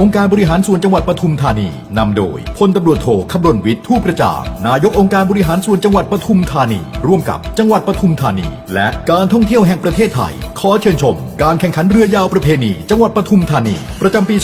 องค์การบริหารส่วนจังหวัดปทุมธานีนำโดยพลตำรวจโทคำรณวิทย์ทูประจางนายกองค์การบริหารส่วนจังหวัดปทุมธานี ร่วมกับจังหวัดปทุมธานี และการท่องเที่ยวแห่งประเทศไทย ขอเชิญชมการแข่งขันเรือยาวประเพณี จังหวัดปทุมธานี ประจำปี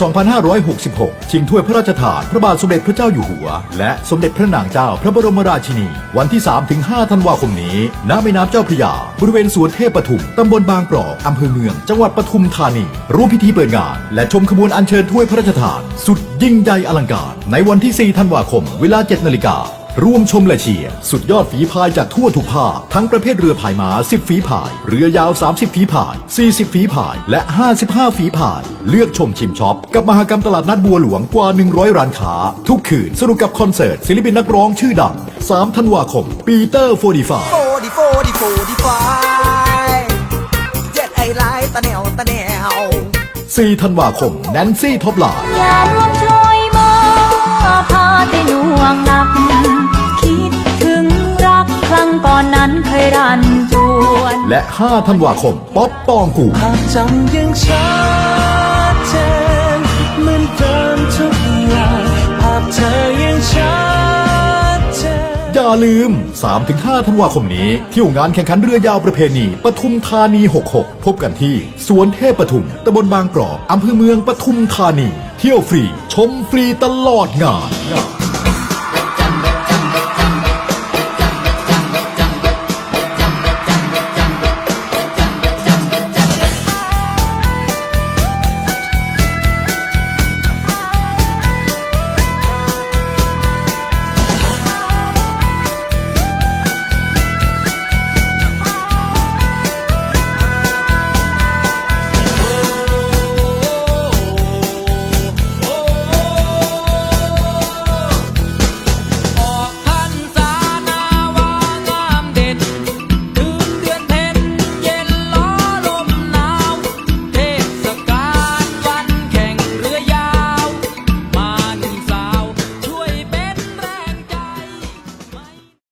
2566 ชิงถ้วยพระราชทาน พระบาทสมเด็จพระเจ้าอยู่หัว และสมเด็จพระนางเจ้าพระบรมราชินี วันที่ 3-5 ธันวาคมนี้ ณ แม่น้ำเจ้าพระยา บริเวณสวนเทพปทุม ตำบลบางปรอกอำเภอเมือง จังหวัดปทุมธานี ร่วมพิธีเปิดงาน และชมขบวนอัญเชิญถ้วยพระราชทาน สุดยิ่งใหญ่อลังการ ในวันที่ 4 ธันวาคม เวลา 7 นาฬิกา ร่วมชมและเชียร์สุดยอดฝีพายจากทั่วทุกภาคทั้งประเภทเรือพายม้า10 ฝีพาย เรือยาว 30 ฝีพาย 40 ฝีพาย และ 55 ฝีพาย เลือกชมชิมช็อป กับมหกรรมตลาดนัดบัวหลวงกว่า 100 ร้านค้า ทุกคืนสนุกกับคอนเสิร์ต ศิลปินนักร้องชื่อดัง 3 ธันวาคม ปีเตอร์โฟดีฟา40 40 45เจ็ดไอ้ลายตะแนวตะแนว4ธันวาคมแนนซี่ท็อปไลน์อย่ารวมช่วยมาพาแต่หน่วงหนัก และ 5 ธันวาคม ป๊อปปองกูภาพจำยังชัดเจนเหมือนเดิมทุกอย่างภาพเธอยังชัดเจนอย่าลืม 3-5 ธันวาคมนี้ เที่ยวงานแข่งขันเรือยาวประเพณีปทุมธานี 66 พบกันที่ สวนเทพปทุมตำบลบางกรอกอำเภอเมืองปทุมธานี เที่ยวฟรี ชมฟรีตลอดงาน